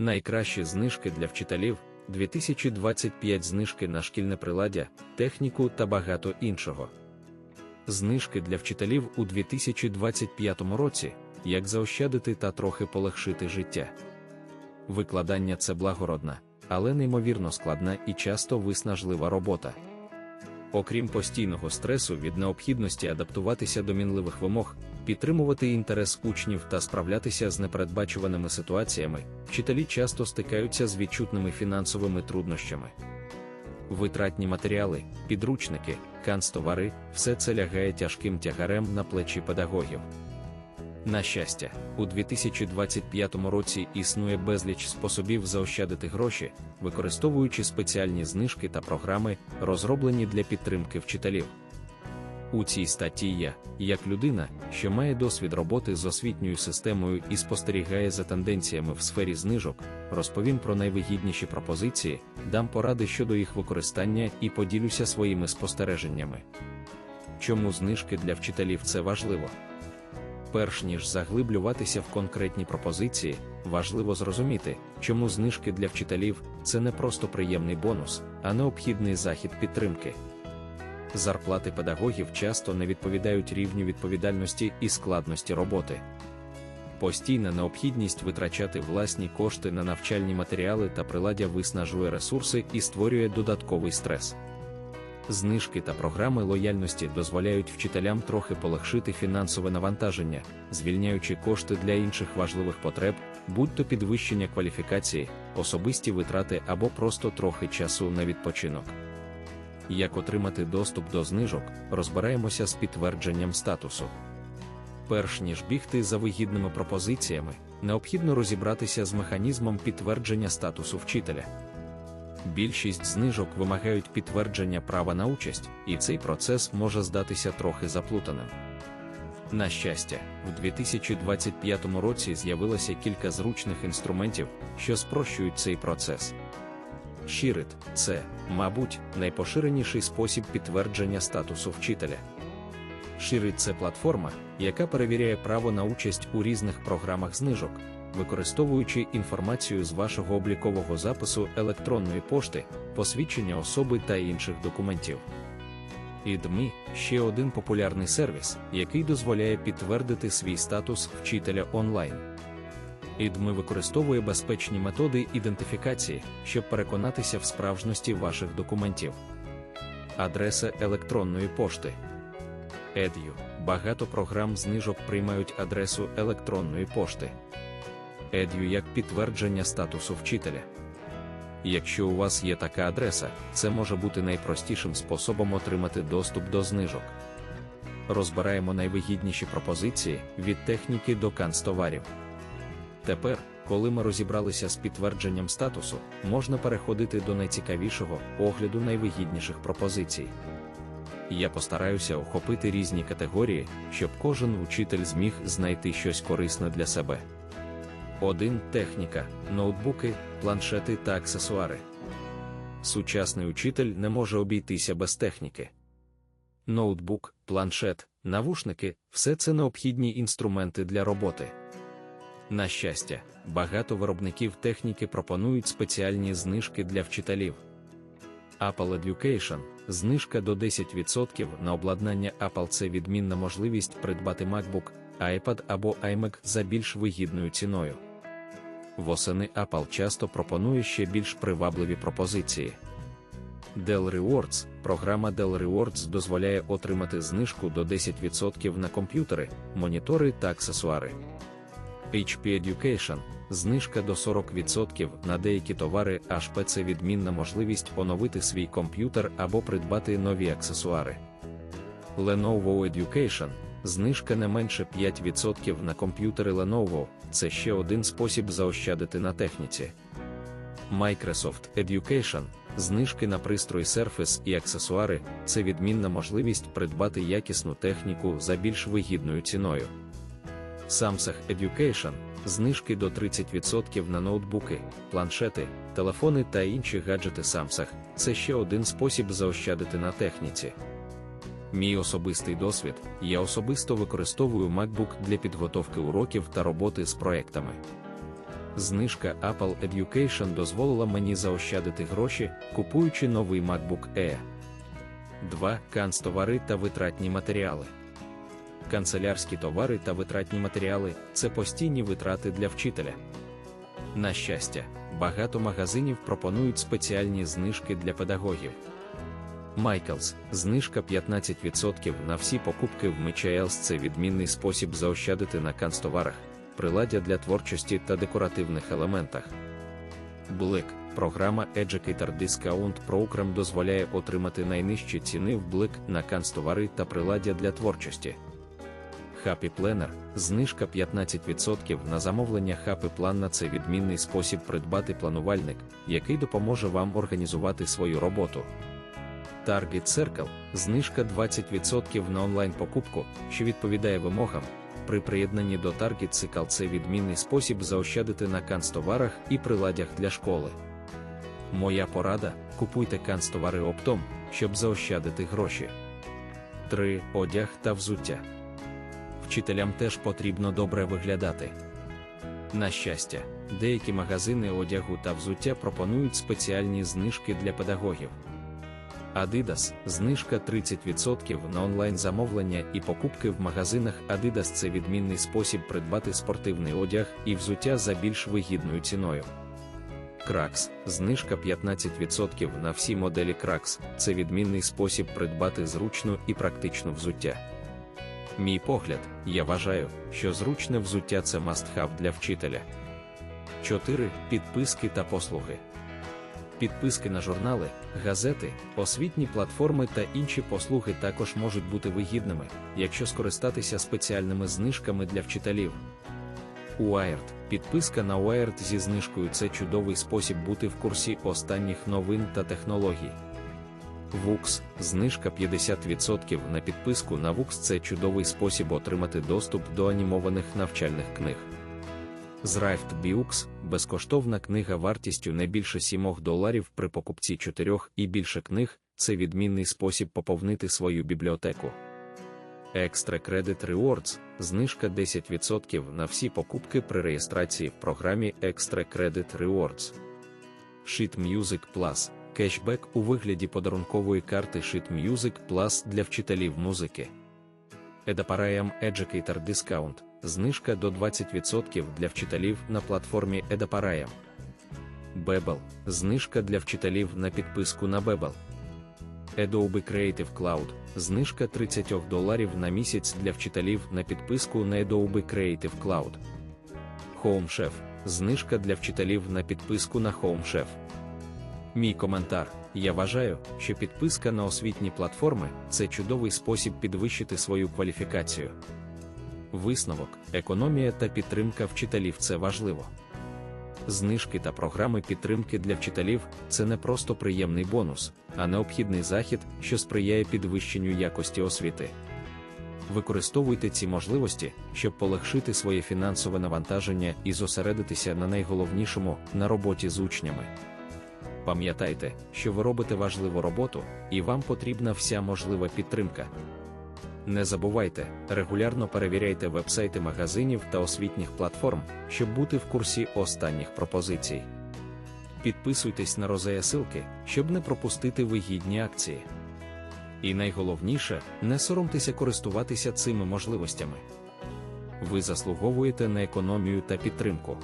Найкращі знижки для вчителів 2025 знижки на шкільне приладдя, техніку та багато іншого. Знижки для вчителів у 2025 році, як заощадити та трохи полегшити життя. Викладання це благородна, але неймовірно складна і часто виснажлива робота. Окрім постійного стресу від необхідності адаптуватися до мінливих вимог, підтримувати інтерес учнів та справлятися з непередбачуваними ситуаціями, вчителі часто стикаються з відчутними фінансовими труднощами. Витратні матеріали, підручники, канцтовари все це лягає тяжким тягарем на плечі педагогів. На щастя, у 2025 році існує безліч способів заощадити гроші, використовуючи спеціальні знижки та програми, розроблені для підтримки вчителів. У цій статті я, як людина, що має досвід роботи з освітньою системою і спостерігає за тенденціями в сфері знижок, розповім про найвигідніші пропозиції, дам поради щодо їх використання і поділюся своїми спостереженнями. Чому знижки для вчителів це важливо? Перш ніж заглиблюватися в конкретні пропозиції, важливо зрозуміти, чому знижки для вчителів це не просто приємний бонус, а необхідний захід підтримки. Зарплати педагогів часто не відповідають рівню відповідальності і складності роботи. Постійна необхідність витрачати власні кошти на навчальні матеріали та приладдя виснажує ресурси і створює додатковий стрес. Знижки та програми лояльності дозволяють вчителям трохи полегшити фінансове навантаження, звільняючи кошти для інших важливих потреб, будь-то підвищення кваліфікації, особисті витрати або просто трохи часу на відпочинок. Як отримати доступ до знижок, розбираємося з підтвердженням статусу. Перш ніж бігти за вигідними пропозиціями, необхідно розібратися з механізмом підтвердження статусу вчителя. Більшість знижок вимагають підтвердження права на участь, і цей процес може здатися трохи заплутаним. На щастя, в 2025 році з'явилося кілька зручних інструментів, що спрощують цей процес. Щирит це, мабуть, найпоширеніший спосіб підтвердження статусу вчителя. Щирит це платформа, яка перевіряє право на участь у різних програмах знижок використовуючи інформацію з вашого облікового запису електронної пошти, посвідчення особи та інших документів. IDMI – ще один популярний сервіс, який дозволяє підтвердити свій статус вчителя онлайн. IDMI використовує безпечні методи ідентифікації, щоб переконатися в справжності ваших документів. Адреса електронної пошти. Edu. Багато програм знижок приймають адресу електронної пошти. Edu як підтвердження статусу вчителя. Якщо у вас є така адреса, це може бути найпростішим способом отримати доступ до знижок. Розбираємо найвигідніші пропозиції від техніки до канцтоварів. Тепер, коли ми розібралися з підтвердженням статусу, можна переходити до найцікавішого огляду найвигідніших пропозицій. Я постараюся охопити різні категорії, щоб кожен учитель зміг знайти щось корисне для себе. 1. Техніка, ноутбуки, планшети та аксесуари. Сучасний учитель не може обійтися без техніки. Ноутбук, планшет, навушники все це необхідні інструменти для роботи. На щастя, багато виробників техніки пропонують спеціальні знижки для вчителів. Apple Education знижка до 10% на обладнання Apple це відмінна можливість придбати MacBook, iPad або iMac за більш вигідною ціною. Восени Apple часто пропонує ще більш привабливі пропозиції. Dell Rewards програма Dell Rewards дозволяє отримати знижку до 10% на комп'ютери, монітори та аксесуари. HP Education знижка до 40% на деякі товари HP це відмінна можливість оновити свій комп'ютер або придбати нові аксесуари. Lenovo Education знижка не менше 5% на комп'ютери Lenovo це ще один спосіб заощадити на техніці. Microsoft Education знижки на пристрої Surface і аксесуари це відмінна можливість придбати якісну техніку за більш вигідною ціною. Samsung Education знижки до 30% на ноутбуки, планшети, телефони та інші гаджети Samsung це ще один спосіб заощадити на техніці. Мій особистий досвід, я особисто використовую MacBook для підготовки уроків та роботи з проектами. Знижка Apple Education дозволила мені заощадити гроші, купуючи новий MacBook Air. 2. Канцтовари та витратні матеріали. Канцелярські товари та витратні матеріали це постійні витрати для вчителя. На щастя, багато магазинів пропонують спеціальні знижки для педагогів. Майклс, знижка 15% на всі покупки в Мичаелс це відмінний спосіб заощадити на канцтоварах, приладдя для творчості та декоративних елементах. Блик, програма Educator Discount Program дозволяє отримати найнижчі ціни в блик на канцтовари та приладдя для творчості. Happy Planner – знижка 15% на замовлення Happy Plan це відмінний спосіб придбати планувальник, який допоможе вам організувати свою роботу. Target Circle – знижка 20% на онлайн-покупку, що відповідає вимогам. При приєднанні до Target Circle це відмінний спосіб заощадити на канцтоварах і приладдях для школи. Моя порада: купуйте канцтовари оптом, щоб заощадити гроші. 3. Одяг та взуття. Вчителям теж потрібно добре виглядати. На щастя, деякі магазини одягу та взуття пропонують спеціальні знижки для педагогів. Adidas – знижка 30% на онлайн-замовлення і покупки в магазинах Adidas це відмінний спосіб придбати спортивний одяг і взуття за більш вигідною ціною. Кракс – знижка 15% на всі моделі Кракс це відмінний спосіб придбати зручну і практичну взуття. Мій погляд, я вважаю, що зручне взуття це must-have для вчителя. 4. Підписки та послуги. Підписки на журнали, газети, освітні платформи та інші послуги також можуть бути вигідними, якщо скористатися спеціальними знижками для вчителів. Wired – підписка на Wired зі знижкою це чудовий спосіб бути в курсі останніх новин та технологій. Wux – знижка 50% на підписку на Wux це чудовий спосіб отримати доступ до анімованих навчальних книг. Зрайфт Біукс безкоштовна книга вартістю не більше 7 доларів при покупці 4 і більше книг це відмінний спосіб поповнити свою бібліотеку. Extra Credit Rewards знижка 10% на всі покупки при реєстрації в програмі Extra Credit Rewards. Sheet Music Plus кешбек у вигляді подарункової карти Sheet Music Plus для вчителів музики. Edaparam Educator Discount знижка до 20% для вчителів на платформі Edaparam. Bebel – знижка для вчителів на підписку на Bebel. Adobe Creative Cloud – знижка 30 доларів на місяць для вчителів на підписку на Adobe Creative Cloud. Home Chef – знижка для вчителів на підписку на Home Chef. Мій коментар: я вважаю, що підписка на освітні платформи це чудовий спосіб підвищити свою кваліфікацію. Висновок, економія та підтримка вчителів це важливо. Знижки та програми підтримки для вчителів це не просто приємний бонус, а необхідний захід, що сприяє підвищенню якості освіти. Використовуйте ці можливості, щоб полегшити своє фінансове навантаження і зосередитися на найголовнішому на роботі з учнями. Пам'ятайте, що ви робите важливу роботу, і вам потрібна вся можлива підтримка. Не забувайте, регулярно перевіряйте вебсайти магазинів та освітніх платформ, щоб бути в курсі останніх пропозицій. Підписуйтесь на розеясилки, щоб не пропустити вигідні акції. І найголовніше, не соромтеся користуватися цими можливостями. Ви заслуговуєте на економію та підтримку.